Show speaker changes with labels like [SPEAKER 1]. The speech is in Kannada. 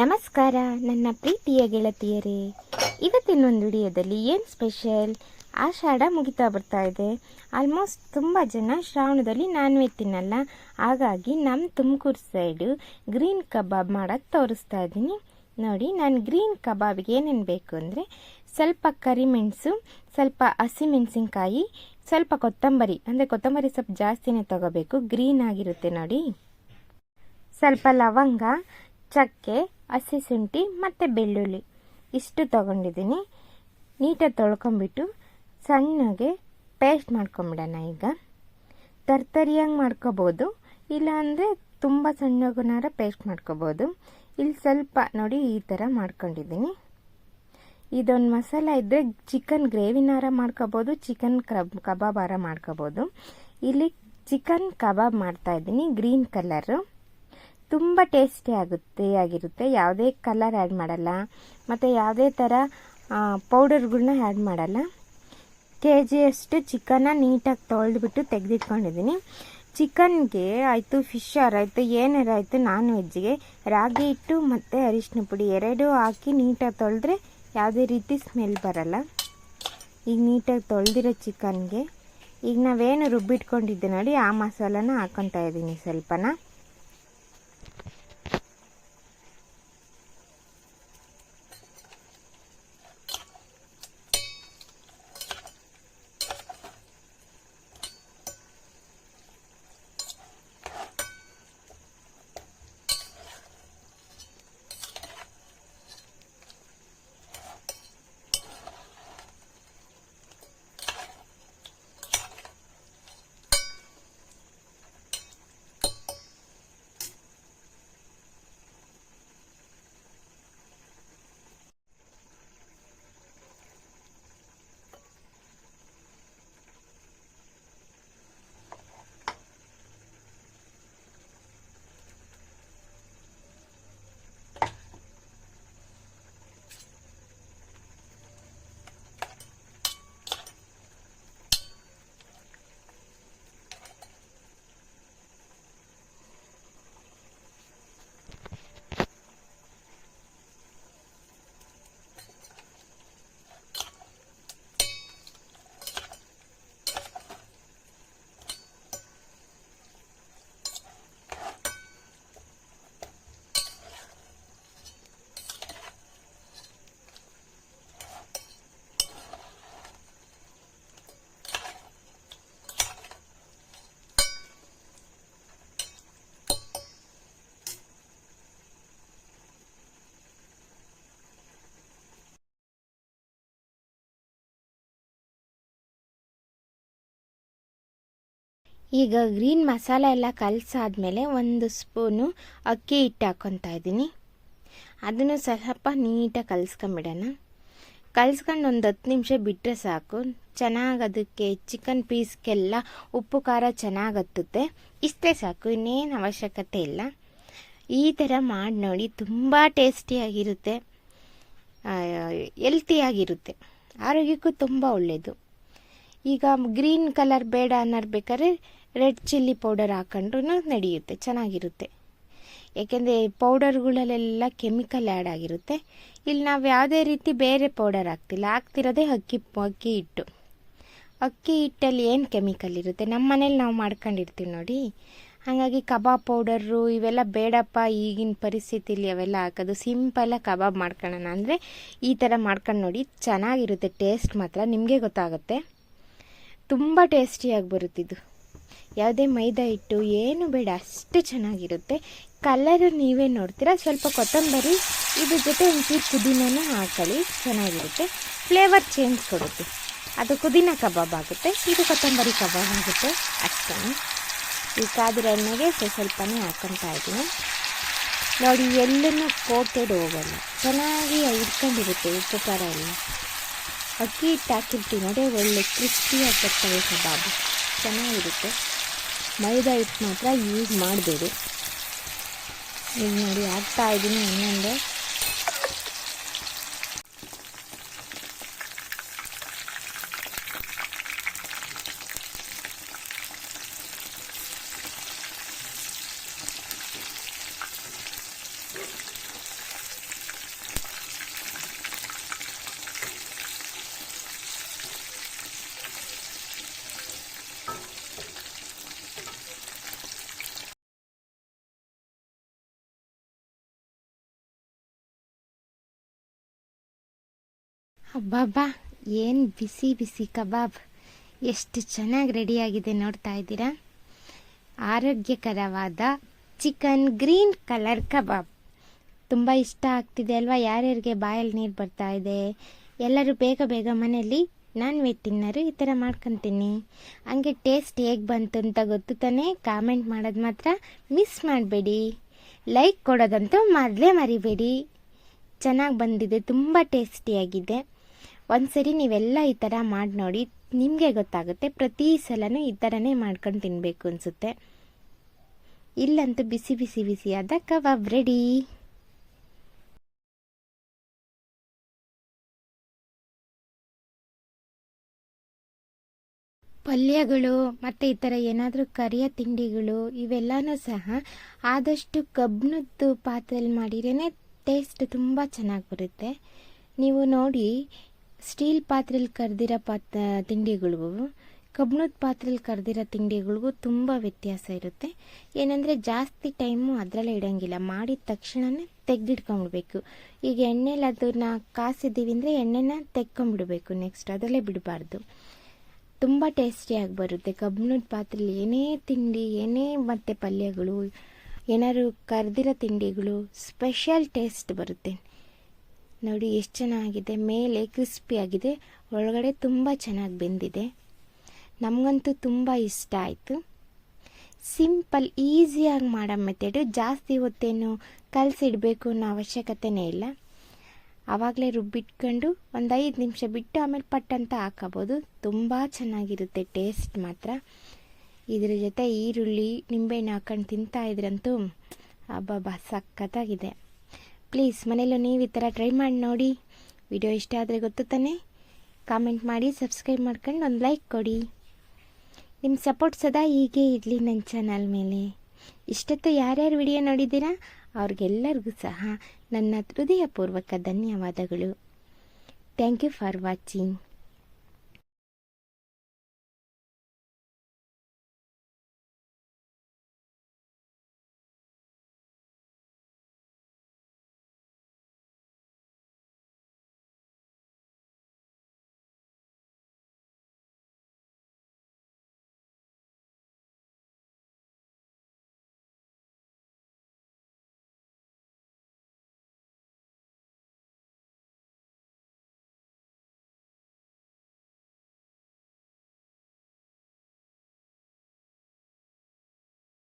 [SPEAKER 1] ನಮಸ್ಕಾರ, ನನ್ನ ಪ್ರೀತಿಯ ಗೆಳತಿಯರೇ. ಇವತ್ತಿನ ಒಂದು ವಿಡಿಯೋದಲ್ಲಿ ಏನು ಸ್ಪೆಷಲ್? ಆಷಾಢ ಮುಗಿತಾ ಬರ್ತಾ ಇದೆ. ಆಲ್ಮೋಸ್ಟ್ ತುಂಬ ಜನ ಶ್ರಾವಣದಲ್ಲಿ ನಾನ್ ವೆಜ್ ತಿನ್ನಲ್ಲ ಹಾಗಾಗಿ ನಮ್ಮ ತುಮಕೂರು ಸೈಡು ಗ್ರೀನ್ ಕಬಾಬ್ ಮಾಡೋಕ್ಕೆ ತೋರಿಸ್ತಾ ಇದ್ದೀನಿ. ನೋಡಿ, ನಾನು ಗ್ರೀನ್ ಕಬಾಬ್ಗೆ ಏನೇನು ಬೇಕು ಅಂದರೆ ಸ್ವಲ್ಪ ಕರಿಮೆಣಸು ಸ್ವಲ್ಪ ಹಸಿಮೆಣಸಿನ್ಕಾಯಿ ಸ್ವಲ್ಪ ಕೊತ್ತಂಬರಿ. ಅಂದರೆ ಕೊತ್ತಂಬರಿ ಸ್ವಲ್ಪ ಜಾಸ್ತಿನೇ ತಗೋಬೇಕು. ಗ್ರೀನ್ ಆಗಿರುತ್ತೆ ನೋಡಿ. ಸ್ವಲ್ಪ ಲವಂಗ, ಚಕ್ಕೆ ಹಸಿ ಶುಂಠಿ ಮತ್ತು ಬೆಳ್ಳುಳ್ಳಿ. ಇಷ್ಟು ತೊಗೊಂಡಿದ್ದೀನಿ. ನೀಟಾಗಿ ತೊಳ್ಕೊಂಬಿಟ್ಟು ಸಣ್ಣಗೆ ಪೇಸ್ಟ್ ಮಾಡ್ಕೊಂಬಿಡೋಣ ಈಗ. ತರ್ತರಿಯಾಗಿ ಮಾಡ್ಕೋಬೋದು. ಇಲ್ಲಾಂದರೆ ತುಂಬ ಸಣ್ಣಗುನಾರ ಪೇಸ್ಟ್ ಮಾಡ್ಕೋಬೋದು. ಇಲ್ಲಿ ಸ್ವಲ್ಪ ನೋಡಿ ಈ ಥರ ಮಾಡ್ಕೊಂಡಿದ್ದೀನಿ. ಇದೊಂದು ಮಸಾಲ ಇದ್ದರೆ ಚಿಕನ್ ಗ್ರೇವಿನಾರ ಮಾಡ್ಕೋಬೋದು, ಚಿಕನ್ ಕಬ್, ಕಬಾಬಾರ ಮಾಡ್ಕೋಬೋದು. ಇಲ್ಲಿ ಚಿಕನ್ ಕಬಾಬ್ ಮಾಡ್ತಾ ಇದ್ದೀನಿ, ಗ್ರೀನ್ ಕಲರು. ತುಂಬ ಟೇಸ್ಟಿ ಆಗುತ್ತೆ, ಆಗಿರುತ್ತೆ. ಯಾವುದೇ ಕಲರ್ ಆ್ಯಡ್ ಮಾಡಲ್ಲ. ಮತ್ತು ಯಾವುದೇ ಥರ ಪೌಡರ್ಗಳನ್ನ ಆ್ಯಡ್ ಮಾಡಲ್ಲ. ಕೆ ಜಿಯಷ್ಟು ಚಿಕನ್ನ ನೀಟಾಗಿ ತೊಳೆದ್ಬಿಟ್ಟು ತೆಗೆದಿಟ್ಕೊಂಡಿದ್ದೀನಿ. ಚಿಕನ್ಗೆ ಆಯಿತು ಫಿಶ್ ಆರಾಯಿತು ಏನಾರ ಆಯಿತು ನಾನ್ ವೆಜ್ಗೆ ರಾಗಿ ಹಿಟ್ಟು ಮತ್ತು ಅರಿಶಿನ ಪುಡಿ ಎರಡೂ ಹಾಕಿ ನೀಟಾಗಿ ತೊಳೆದ್ರೆ ಯಾವುದೇ ರೀತಿ ಸ್ಮೆಲ್ ಬರಲ್ಲ. ಈಗ ನೀಟಾಗಿ ತೊಳೆದಿರೋ ಚಿಕನ್ಗೆ ಈಗ ನಾವೇನು ರುಬ್ಬಿಟ್ಕೊಂಡಿದ್ದೆ ನೋಡಿ, ಆ ಮಸಾಲನ ಹಾಕ್ಕೊತಾ ಇದ್ದೀನಿ ಸ್ವಲ್ಪನ. ಈಗ ಗ್ರೀನ್ ಮಸಾಲ ಎಲ್ಲ ಕಲಸಾದ್ಮೇಲೆ ಒಂದು ಸ್ಪೂನು ಅಕ್ಕಿ ಹಿಟ್ಟು ಹಾಕ್ಕೊತಾ ಇದ್ದೀನಿ. ಅದನ್ನು ಸ್ವಲ್ಪ ನೀಟಾಗಿ ಕಲಿಸ್ಕೊಂಬಿಡೋಣ. ಕಲಿಸ್ಕೊಂಡು ಒಂದು ಹತ್ತು ನಿಮಿಷ ಬಿಟ್ಟರೆ ಸಾಕು. ಚೆನ್ನಾಗಿ ಅದಕ್ಕೆ ಚಿಕನ್ ಪೀಸ್ಗೆಲ್ಲ ಉಪ್ಪು, ಖಾರ ಚೆನ್ನಾಗಿ ಹತ್ತುತ್ತೆ. ಇಷ್ಟೇ ಸಾಕು, ಇನ್ನೇನು ಅವಶ್ಯಕತೆ ಇಲ್ಲ. ಈ ಥರ ಮಾಡಿ ನೋಡಿ, ತುಂಬ ಟೇಸ್ಟಿಯಾಗಿರುತ್ತೆ. ಎಲ್ತಿಯಾಗಿರುತ್ತೆ ಆರೋಗ್ಯಕ್ಕೂ ತುಂಬ ಒಳ್ಳೆಯದು ಈಗ ಗ್ರೀನ್ ಕಲರ್ ಬೇಡ ಅನ್ನೋರು ಬೇಕಾದ್ರೆ ರೆಡ್ ಚಿಲ್ಲಿ ಪೌಡರ್ ಹಾಕೊಂಡ್ರೂ ನಡೆಯುತ್ತೆ, ಚೆನ್ನಾಗಿರುತ್ತೆ. ಏಕೆಂದರೆ ಪೌಡರ್ಗಳಲ್ಲೆಲ್ಲ ಕೆಮಿಕಲ್ ಆ್ಯಡ್ ಆಗಿರುತ್ತೆ. ಇಲ್ಲಿ ನಾವು ಯಾವುದೇ ರೀತಿ ಬೇರೆ ಪೌಡರ್ ಹಾಕ್ತಿಲ್ಲ, ಹಾಕ್ತಿರೋದೇ ಅಕ್ಕಿ ಅಕ್ಕಿ ಹಿಟ್ಟು. ಅಕ್ಕಿ ಹಿಟ್ಟಲ್ಲಿ ಏನು ಕೆಮಿಕಲ್ ಇರುತ್ತೆ? ನಮ್ಮ ಮನೇಲಿ ನಾವು ಮಾಡ್ಕೊಂಡಿರ್ತೀವಿ ನೋಡಿ. ಹಾಗಾಗಿ ಕಬಾಬ್ ಪೌಡರು ಇವೆಲ್ಲ ಬೇಡಪ್ಪ, ಈಗಿನ ಪರಿಸ್ಥಿತಿಲಿ ಅವೆಲ್ಲ ಹಾಕೋದು ಸಿಂಪಲಾಗಿ ಕಬಾಬ್ ಮಾಡ್ಕೊಳ್ಳೋಣ ಅಂದರೆ ಈ ಥರ ಮಾಡ್ಕೊಂಡು ನೋಡಿ ಚೆನ್ನಾಗಿರುತ್ತೆ, ಟೇಸ್ಟ್ ಮಾತ್ರ ನಿಮಗೆ ಗೊತ್ತಾಗುತ್ತೆ. ತುಂಬ ಟೇಸ್ಟಿಯಾಗಿ ಬರುತ್ತಿದ್ದು ಯಾವುದೇ ಮೈದಾ ಹಿಟ್ಟು, ಏನು ಬೇಡ, ಅಷ್ಟು ಚೆನ್ನಾಗಿರುತ್ತೆ. ಕಲರ್ ನೀವೇ ನೋಡ್ತೀರಾ, ಸ್ವಲ್ಪ ಕೊತ್ತಂಬರಿ, ಇದ್ರ ಜೊತೆ ಒಂಚೂರು ಪುದೀನನ ಹಾಕೊಳ್ಳಿ, ಚೆನ್ನಾಗಿರುತ್ತೆ. ಫ್ಲೇವರ್ ಚೇಂಜ್ ಕೊಡುತ್ತೆ. ಅದು ಪುದೀನ ಕಬಾಬ್ ಆಗುತ್ತೆ, ಇದು ಕೊತ್ತಂಬರಿ ಕಬಾಬ್ ಆಗುತ್ತೆ, ಅಷ್ಟೇ. ಈ ಕಾದಿರ ಎಣ್ಣೆಗೆ ಸ್ವಲ್ಪನೇ ಹಾಕ್ಕೊತಾ ಇದ್ದೀನಿ. ನೋಡಿ ಎಲ್ಲೂ ಕೋಟೆಡ್ ಹೋಗಲ್ಲ. ಚೆನ್ನಾಗಿ ಇಟ್ಕೊಂಡಿರುತ್ತೆ ಉಪ್ಪು, ಖಾರ ಎಲ್ಲ. ಅಕ್ಕಿ ಹಿಟ್ಟು ಹಾಕಿರ್ತೀವಿ, ನೋಡಿ, ಒಳ್ಳೆ ಕ್ರಿಸ್ಪಿಯಾಗಿ ಕಬಾಬು. ಚೆನ್ನಾಗಿರುತ್ತೆ. ಮೈದಾ ಹಿಟ್ಟು ಮಾತ್ರ ಯೂಸ್ ಮಾಡಬೇಡಿ ಈಗ ನೋಡಿ ಹಾಕ್ತಾ ಇದ್ದೀನಿ ಇನ್ನೊಂದು. ಅಬ್ಬಬ್ಬಾ, ಏನು ಬಿಸಿ ಬಿಸಿ ಕಬಾಬ್. ಎಷ್ಟು ಚೆನ್ನಾಗಿ ರೆಡಿಯಾಗಿದೆ ನೋಡ್ತಾ ಇದ್ದೀರಾ? ಆರೋಗ್ಯಕರವಾದ ಚಿಕನ್ ಗ್ರೀನ್ ಕಲರ್ ಕಬಾಬ್. ತುಂಬ ಇಷ್ಟ ಆಗ್ತಿದೆ ಅಲ್ವಾ? ಯಾರ್ಯಾರಿಗೆ ಬಾಯಲ್ಲಿ ನೀರು ಬರ್ತಾ ಇದೆ? ಎಲ್ಲರೂ ಬೇಗ ಬೇಗ ಮನೆಯಲ್ಲಿ ನಾನ್ ವೆಜ್ ತಿನ್ನರು ಈ ಥರ ಮಾಡ್ಕೊತೀನಿ. ಹಂಗೆ ಟೇಸ್ಟ್ ಹೇಗೆ ಬಂತು ಅಂತ ಗೊತ್ತು ತಾನೇ? ಕಾಮೆಂಟ್ ಮಾಡೋದು ಮಾತ್ರ ಮಿಸ್ ಮಾಡಬೇಡಿ. ಲೈಕ್ ಕೊಡೋದಂತೂ ಮೊದಲೇ ಮರಿಬೇಡಿ. ಚೆನ್ನಾಗಿ ಬಂದಿದೆ, ತುಂಬ ಟೇಸ್ಟಿಯಾಗಿದೆ. ಒಂದ್ಸರಿ ನೀವೆಲ್ಲ ಈ ಥರ ಮಾಡಿ ನೋಡಿ, ನಿಮಗೆ ಗೊತ್ತಾಗುತ್ತೆ, ಪ್ರತಿ ಸಲನೂ ಈ ಥರನೇ ಮಾಡ್ಕೊಂಡು ತಿನ್ನಬೇಕು ಅನಿಸುತ್ತೆ. ಇಲ್ಲಂತೂ ಬಿಸಿ ಬಿಸಿ ಬಿಸಿಯಾದ ಕಬಾಬ್ ರೆಡಿ ಪಲ್ಯಗಳು, ಮತ್ತು ಈ ಥರ ಏನಾದರೂ ಕರಿಯ ತಿಂಡಿಗಳು, ಇವೆಲ್ಲನೂ ಸಹ ಆದಷ್ಟು ಕಬ್ಬನದ್ದು ಪಾತ್ರೆಯಲ್ಲಿ ಮಾಡಿರೇ ಟೇಸ್ಟ್ ತುಂಬ ಚೆನ್ನಾಗಿ ಬರುತ್ತೆ. ನೀವು ನೋಡಿ ಸ್ಟೀಲ್ ಪಾತ್ರೆಯಲ್ಲಿ ಕರೆದಿರೋ ಪಾತ್ ತಿಂಡಿಗಳಿಗೂ ಕಬ್ಬಿಣದ ಪಾತ್ರೆಯಲ್ಲಿ ಕರೆದಿರೋ ತಿಂಡಿಗಳಿಗೂ ತುಂಬ ವ್ಯತ್ಯಾಸ ಇರುತ್ತೆ. ಏನಂದರೆ ಜಾಸ್ತಿ ಟೈಮು ಅದರಲ್ಲೇ ಇಡೋಂಗಿಲ್ಲ. ಮಾಡಿದ ತಕ್ಷಣವೇ ತೆಗೆದಿಟ್ಕೊಂಬಿಡ್ಬೇಕು. ಈಗ ಎಣ್ಣೆಲಿ ಅದನ್ನು ಕಾಸಿದ್ದೀವಿ ಅಂದರೆ ಎಣ್ಣೆನ ತೆಕ್ಕೊಂಬಿಡಬೇಕು ನೆಕ್ಸ್ಟ್, ಅದರಲ್ಲೇ ಬಿಡಬಾರ್ದು. ತುಂಬ ಟೇಸ್ಟಿಯಾಗಿ ಬರುತ್ತೆ. ಕಬ್ಬಿಣದ ಪಾತ್ರೆಲಿ ಏನೇ ತಿಂಡಿ, ಏನೇ ಮತ್ತು ಪಲ್ಯಗಳು ಏನಾದ್ರು ಕರೆದಿರೋ ತಿಂಡಿಗಳು, ಸ್ಪೆಷಲ್ ಟೇಸ್ಟ್ ಬರುತ್ತೆ. ನೋಡಿ, ಎಷ್ಟು ಚೆನ್ನಾಗಿದೆ. ಮೇಲೆ ಕ್ರಿಸ್ಪಿಯಾಗಿದೆ ಒಳಗಡೆ ತುಂಬ ಚೆನ್ನಾಗಿ ಬೆಂದಿದೆ. ನಮಗಂತೂ ತುಂಬ ಇಷ್ಟ ಆಯಿತು. ಸಿಂಪಲ್ ಈಸಿಯಾಗಿ ಮಾಡೋ ಮೆಥಡು. ಜಾಸ್ತಿ ಹೊತ್ತೇನು ಕಲಸಿಡಬೇಕು ಅನ್ನೋ ಅವಶ್ಯಕತೆನೇ ಇಲ್ಲ. ಆವಾಗಲೇ ರುಬ್ಬಿಟ್ಕೊಂಡು ಒಂದು ಐದು ನಿಮಿಷ ಬಿಟ್ಟು ಆಮೇಲೆ ಪಟ್ಟಂತ ಹಾಕೋಬೋದು. ತುಂಬ ಚೆನ್ನಾಗಿರುತ್ತೆ ಟೇಸ್ಟ್ ಮಾತ್ರ. ಇದ್ರ ಜೊತೆ ಈರುಳ್ಳಿ, ನಿಂಬೆಹಣ್ಣು ಹಾಕೊಂಡು ತಿಂತಾ ಇದ್ರಂತೂ ಅಬ್ಬಬ್ಬಾ, ಸಖತ್ತಾಗಿದೆ. ಪ್ಲೀಸ್, ಮನೆಯಲ್ಲೂ ನೀವು ಈ ಥರ ಟ್ರೈ ಮಾಡಿ ನೋಡಿ. ವಿಡಿಯೋ ಇಷ್ಟ ಆದರೆ ಗೊತ್ತು ತಾನೆ? ಕಾಮೆಂಟ್ ಮಾಡಿ ಸಬ್ಸ್ಕ್ರೈಬ್ ಮಾಡ್ಕೊಂಡು ಒಂದು ಲೈಕ್ ಕೊಡಿ. ನಿಮ್ಮ ಸಪೋರ್ಟ್ ಸದಾ ಹೀಗೆ ಇರಲಿ ನನ್ನ ಚಾನಲ್ ಮೇಲೆ. ಇಷ್ಟೊತ್ತು ಯಾರ್ಯಾರು ವಿಡಿಯೋ ನೋಡಿದ್ದೀರಾ? ಅವ್ರಿಗೆಲ್ಲರಿಗೂ ಸಹ ನನ್ನ ಹೃದಯಪೂರ್ವಕ ಧನ್ಯವಾದಗಳು. Thank you for watching